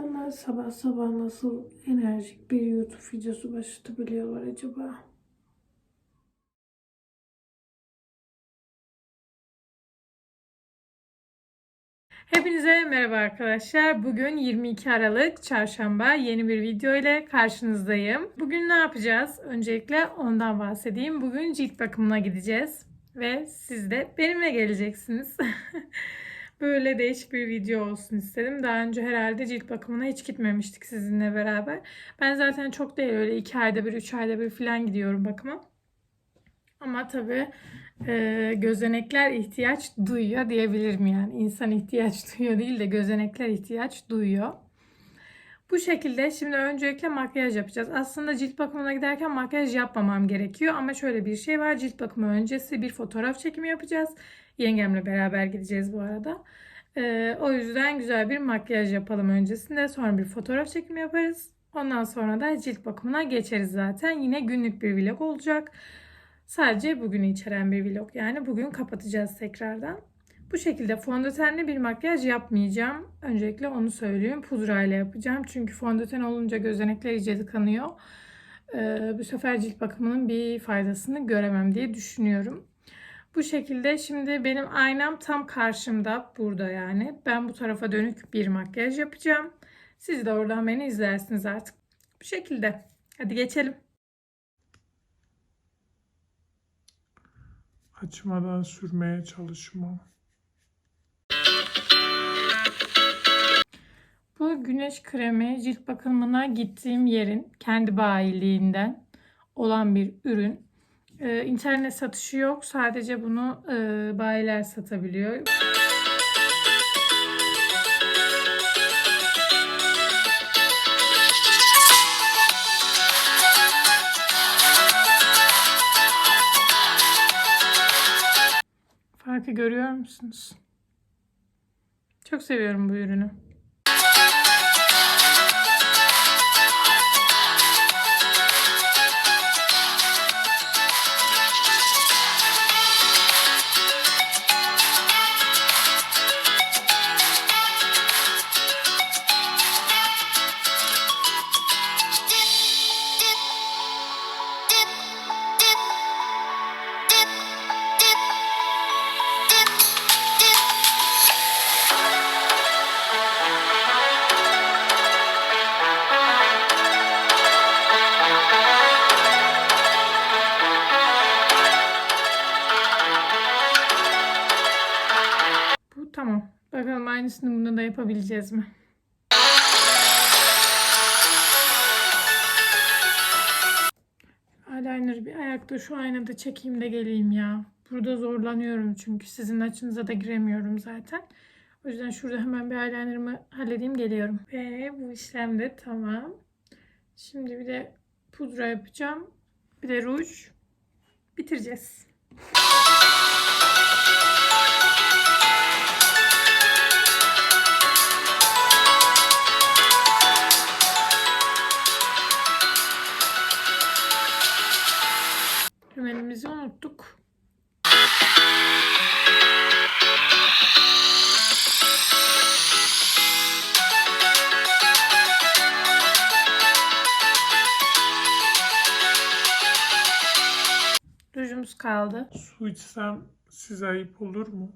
insanlar sabah sabah nasıl enerjik bir YouTube videosu başlatabiliyorlar acaba? Hepinize merhaba arkadaşlar. Bugün 22 Aralık Çarşamba yeni bir video ile karşınızdayım. Bugün ne yapacağız? Öncelikle ondan bahsedeyim. Bugün cilt bakımına gideceğiz ve siz de benimle geleceksiniz. Böyle değişik bir video olsun istedim. Daha önce herhalde cilt bakımına hiç gitmemiştik sizinle beraber. Ben zaten çok değil öyle 2 ayda bir 3 ayda bir falan gidiyorum bakıma. Ama tabii e, gözenekler ihtiyaç duyuyor diyebilirim yani. İnsan ihtiyaç duyuyor değil de gözenekler ihtiyaç duyuyor. Bu şekilde şimdi öncelikle makyaj yapacağız. Aslında cilt bakımına giderken makyaj yapmamam gerekiyor. Ama şöyle bir şey var. Cilt bakımı öncesi bir fotoğraf çekimi yapacağız. Yengemle beraber gideceğiz bu arada. Ee, o yüzden güzel bir makyaj yapalım öncesinde. Sonra bir fotoğraf çekimi yaparız. Ondan sonra da cilt bakımına geçeriz zaten. Yine günlük bir vlog olacak. Sadece bugünü içeren bir vlog. Yani bugün kapatacağız tekrardan. Bu şekilde fondötenli bir makyaj yapmayacağım. Öncelikle onu söyleyeyim. Pudrayla yapacağım. Çünkü fondöten olunca gözenekler iyice tıkanıyor. Ee, bu sefer cilt bakımının bir faydasını göremem diye düşünüyorum. Bu şekilde şimdi benim aynam tam karşımda burada yani. Ben bu tarafa dönük bir makyaj yapacağım. Siz de oradan beni izlersiniz artık. Bu şekilde. Hadi geçelim. Açmadan sürmeye çalışma. Bu güneş kremi cilt bakımına gittiğim yerin kendi bayiliğinden olan bir ürün. Ee, internet satışı yok. Sadece bunu e, bayiler satabiliyor. Farkı görüyor musunuz? Çok seviyorum bu ürünü. Bakalım aynısını bunda da yapabileceğiz mi? Eyeliner bir ayakta şu aynada çekeyim de geleyim ya. Burada zorlanıyorum çünkü sizin açınıza da giremiyorum zaten. O yüzden şurada hemen bir eyelinerımı halledeyim geliyorum. Ve bu işlem de tamam. Şimdi bir de pudra yapacağım. Bir de ruj. Bitireceğiz. Rujumuz kaldı. Su içsem size ayıp olur mu?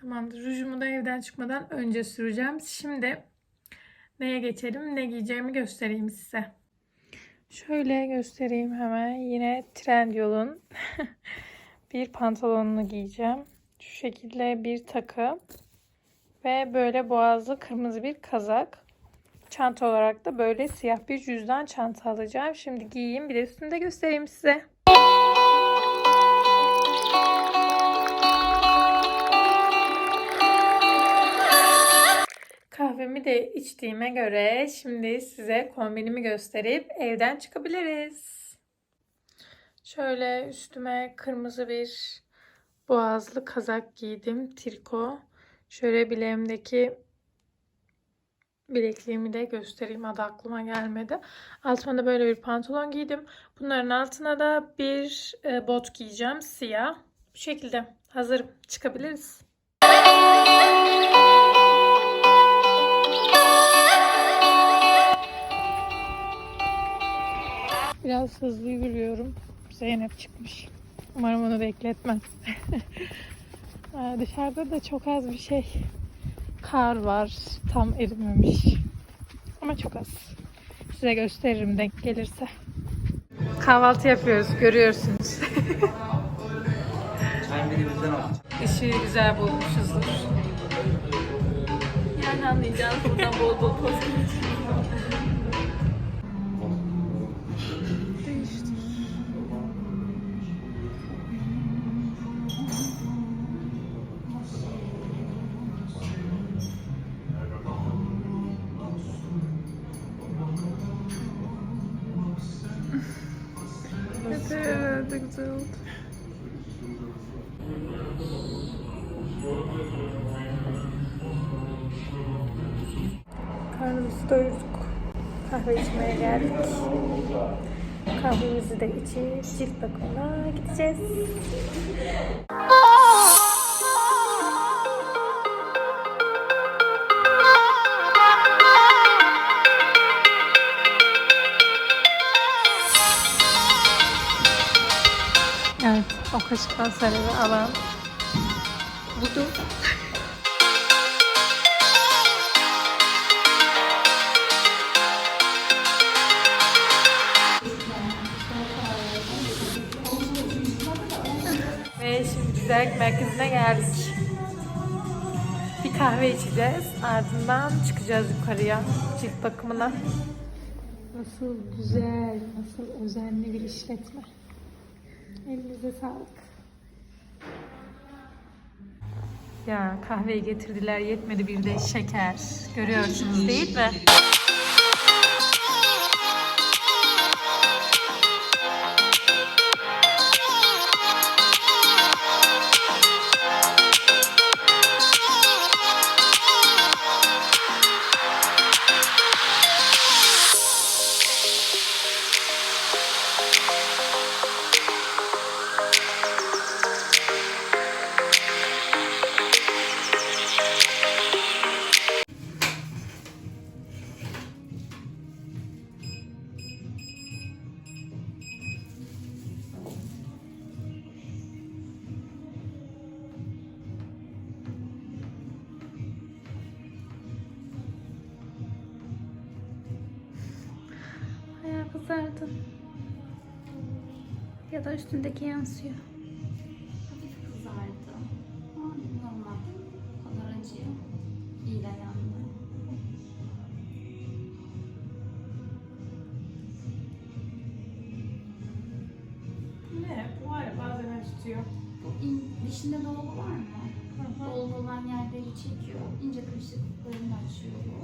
Tamamdır. Rujumu da evden çıkmadan önce süreceğim. Şimdi neye geçelim, ne giyeceğimi göstereyim size. Şöyle göstereyim hemen. Yine Trendyol'un bir pantolonunu giyeceğim. Şu şekilde bir takı ve böyle boğazlı kırmızı bir kazak. Çanta olarak da böyle siyah bir cüzdan çanta alacağım. Şimdi giyeyim bir de üstünü de göstereyim size. Kahvemi de içtiğime göre şimdi size kombinimi gösterip evden çıkabiliriz. Şöyle üstüme kırmızı bir boğazlı kazak giydim. Triko. Şöyle bileğimdeki bilekliğimi de göstereyim. Adı aklıma gelmedi. Altıma da böyle bir pantolon giydim. Bunların altına da bir e, bot giyeceğim. Siyah. Bu şekilde. Hazırım. Çıkabiliriz. Biraz hızlı yürüyorum. Zeynep çıkmış. Umarım onu bekletmez. Aa, Dışarıda da çok az bir şey. Kar var. Tam erimemiş. Ama çok az. Size gösteririm denk gelirse. Kahvaltı yapıyoruz. Görüyorsunuz. Işığı güzel bulmuşuzdur. Yani anlayacağınız buradan bol bol poz güzel oldu. Karnımızı. Kahve içmeye geldik. Kahvemizi de içip cilt bakımına gideceğiz. Evet, o kaşıktan sarılı alan budur. Ve şimdi güzellik merkezine geldik. Bir kahve içeceğiz. Ardından çıkacağız yukarıya cilt bakımına. Nasıl güzel, nasıl özenli bir işletme. Elinize sağlık. Ya kahveyi getirdiler yetmedi bir de şeker. Görüyorsunuz değil mi? Kızardı. Ya da üstündeki yansıyor. Hafif kızardı. Ama normal. Kadar acıyor. İyi dayandı. Ne? Bu var ya bazen tutuyor. Bu in, dişinde dolgu var mı? Dolgu olan yerleri çekiyor. İnce kırışıklıklarını açıyor bu.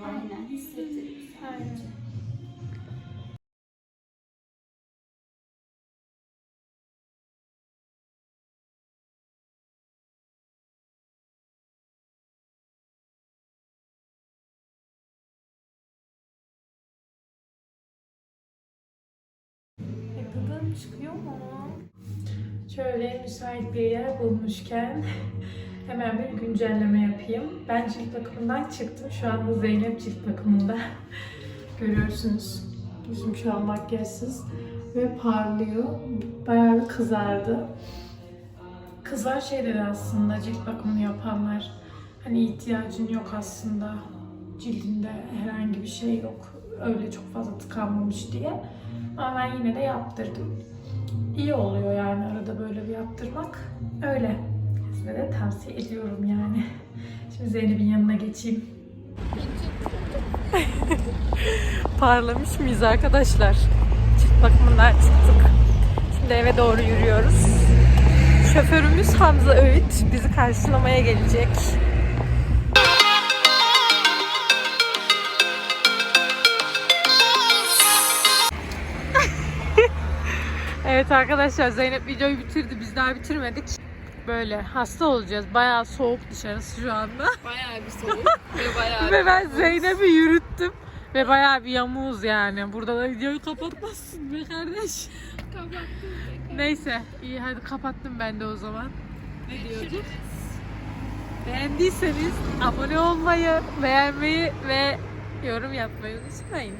Var. Aynen hissettirir sadece. Aynen. Çıkıyor mu? Şöyle müsait bir yer bulmuşken hemen bir güncelleme yapayım. Ben cilt bakımından çıktım. Şu anda Zeynep cilt bakımında. Görüyorsunuz. Yüzüm şu an makyajsız ve parlıyor. Bayağı bir kızardı. Kızlar şey dedi aslında cilt bakımını yapanlar. Hani ihtiyacın yok aslında. Cildinde herhangi bir şey yok. Öyle çok fazla tıkanmamış diye. Ama ben yine de yaptırdım. İyi oluyor yani arada böyle bir yaptırmak. Öyle. Size tavsiye ediyorum yani. Şimdi Zeynep'in yanına geçeyim. Parlamış mıyız arkadaşlar? Cilt bakımından çıktık. Şimdi eve doğru yürüyoruz. Şoförümüz Hamza Öğüt bizi karşılamaya gelecek. Evet arkadaşlar Zeynep videoyu bitirdi. Biz daha bitirmedik. Böyle hasta olacağız. Bayağı soğuk dışarısı şu anda. Bayağı bir soğuk ve bayağı Ve ben Zeynep'i yürüttüm. Ve bayağı bir yamuğuz yani. Burada da videoyu kapatmazsın be kardeş. kapattım. Neyse iyi hadi kapattım ben de o zaman. Ne diyorduk? Beğendiyseniz abone olmayı, beğenmeyi ve yorum yapmayı unutmayın.